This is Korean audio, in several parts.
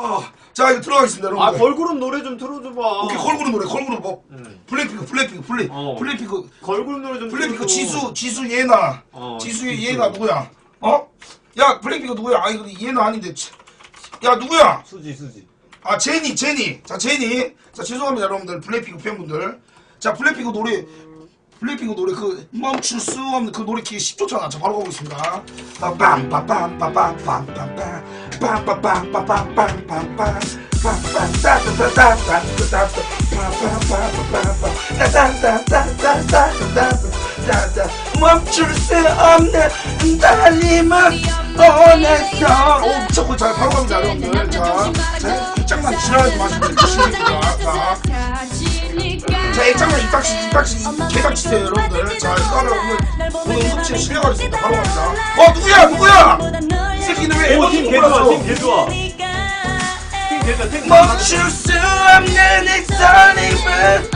아, 자 이거 들어가겠습니다 아 여러분들. 걸그룹 노래 좀 틀어줘봐. 오케이 걸그룹 노래 걸그룹 뭐 응. 블랙핑크 블랙핑크 블랙 어. 블랙핑크 걸그룹 노래 좀 블랙핑크. 지수 지수 예나 어, 지수의 지수. 얘가 누구야? 어? 야 블랙핑크 누구야? 아 이거 얘는 아닌데 치- 야 누구야? 수지 수지. 아 제니 제니 자 제니 자 죄송합니다 여러분들 블랙핑크 팬분들 자 블랙핑크 노래 블랙핑크 노래 그 멈출 수 없는 그 노래 기회 10초잖아 자 바로 가고 있습니다 멈출 수 없는 달림은 보냈어 오 미쳤고 자 바로 갑니다 여러분들 자, 자 입장만 지나가지 마시고 주시니까 자, 자 입장만 입닥치 입닥치 개닥치세요 여러분들 자 이거를 오늘 오늘 응급실에 실려가겠습니다 바로 갑니다 어 누구야 누구야 이 새끼는 왜개 좋아 몰랐어 팀개 좋아. 멈출 수 없는 이 설렘은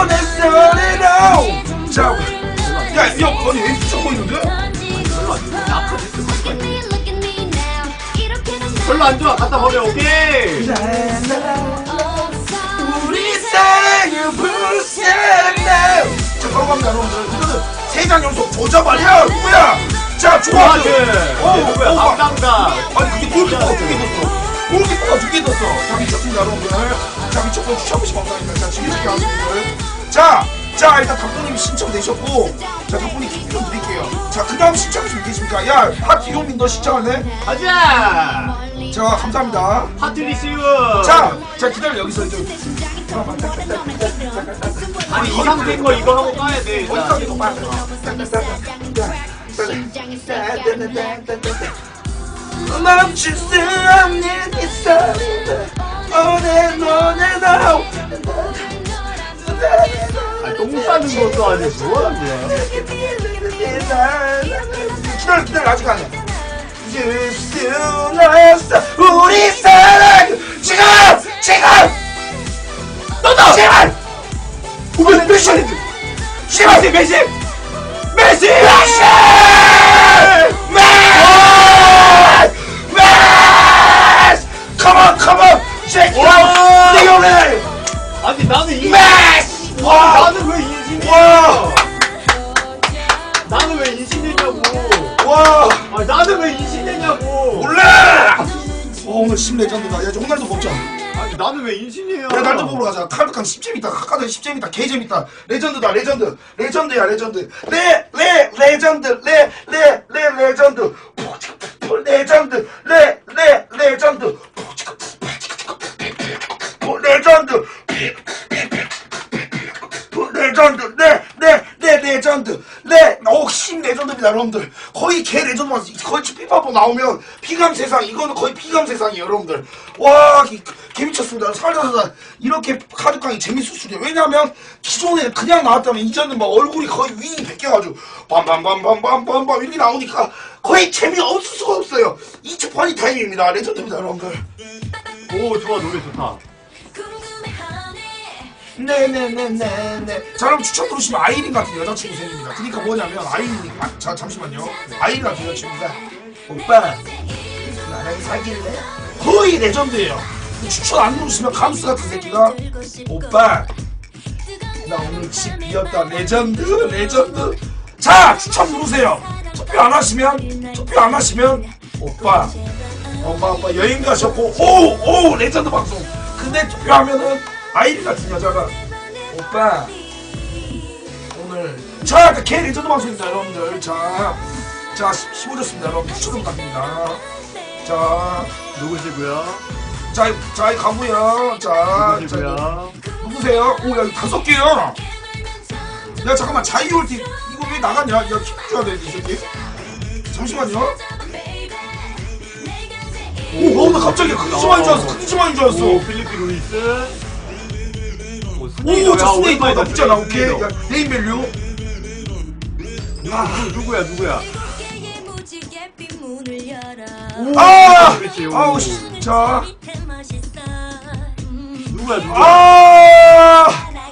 오늘 소리로 자야형 거기 왜 미쳐고 있는데? 별로 안 좋아. 아까 별로 안 좋아. 갖다 버려. 오케이. 불쌍해 자 바로 갑니다 여러분들. 이거는 세장 연속 말이야. 누구야? 자 좋아. 좋아하지. 얘 누구야? 담당자. 아니 그게 골키퍼가 두개 떴어 골키퍼가 두개 떴어? 자 미쳤습니다 여러분들. 자 미쳤고 추천부시 감사합니다. 자 지금까지 여러분들 자자 일단 답보님이 신청되셨고 자 답보님 기좀 드릴게요. 자 그 다음 신청이 좀 계십니까? 야 하기용민 너 신청할래? 가자. 자 감사합니다. 파트리스 유. 자, 자 기다려 여기서 이제. 아 니 이 상태인 거 이거 하고 까야 돼. 어디까지. 더 빨리 멈출 수 없는 이 소리를 오늘 너네 나 아, 똥 싸는 것도 아니고 뭐 하는 거야? 기다려 기다려 아직 아니야 줄수 없어 우리 와! 나는 왜 인신이냐고? 와! 아 나는 왜 인신이냐고? 몰라! 어, 오늘 10레전드다. 야, 이제 호날두 먹자. 야, 아니 나는 왜 인신이야? 날도 보러 가자. 칼드칸 10재밌다. 카카드 10재밌다. 개재밌다. 레전드다. 레전드. 레전드야, 레전드. 레, 레, 레전드. 레, 레, 레, 레전드. 레전드. 레, 레. 레전드. 레전드 네오심 레전드입니다 여러분들. 거의 개 레전드 맞 거의 피파보 나오면 피감 세상 이거는 거의 피감 세상이에요 여러분들. 와 개 미쳤습니다. 살살살 이렇게 카드깡이 재밌을 수있요. 왜냐면 기존에 그냥 나왔다면 이제는 막 얼굴이 거의 윙이 베껴가지고 빰빰빰빰빰빰빰 이렇게 나오니까 거의 재미없을 수가 없어요. 이초판이 타임입니다. 레전드입니다 여러분들. 오 좋아 노래 좋다. 네네네네네. 자, 여러분 추천 들으시면 아이린 같은 여자친구 생깁니다. 그러니까 뭐냐면 아이린이 아, 자 잠시만요. 아이린 같은 여자친구가 오빠 나랑 사귈래? 거의 레전드예요. 추천 안 누르시면 감수 같은 새끼가 오빠 나 오늘 집 비었다 레전드 레전드. 자 추천 누르세요. 투표 안 하시면 투표 안 하시면 오빠 엄마 아빠 여행 가셨고 오 오 레전드 방송. 근데 투표하면은 아이린 같은 여자가 오빠 오늘 저 약간 개 레전드 방송입니다 여러분들 자자 15줬습니다 여러분 추천 부탁드립니다 자 누구시고요? 자, 자, 이 가고요. 자, 자, 누구시고요? 누구세요? 오, 야, 이거 다섯 개야. 야, 잠깐만, 자이올티 이거 왜 나갔냐? 야, 킥 줘야 돼, 이 새끼. 잠시만요. 오, 어, 나 갑자기 크리즈마인 줄 알았어. 크리즈마인 줄 알았어. 오 필리핀 루이스. 오 오, 스네이더 오랜만이다, 나쁘지 않아. 오케이. 스네이더. 야, 네임 밸류. 아 누구야 누구야? 아! 그렇지, 오. 아우, 씨. 자. 누구야 누구야? 아!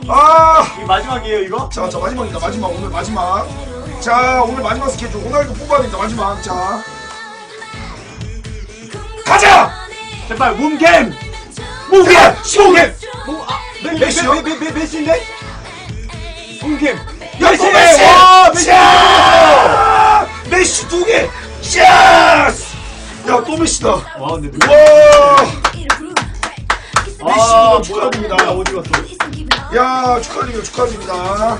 아! 이 마지막이에요 이거? 자, 자, 마지막이다. 마지막. 오늘 마지막. 자, 오늘 마지막 스케줄. 호날두 뽑아야 된다. 마지막. 자. 가자! 제발 몸캠 뭐, 아, 메, 메시요? 메, 메시인데? 야, 메시! 또 메시! 와, 메시! 자! 메시 두 개! 샤스! 야, 또 메시다. 와! 와 근데 메시 아, 축하드립니다. 뭐야, 어디 갔어? 야, 축하드립니다. 축하드립니다.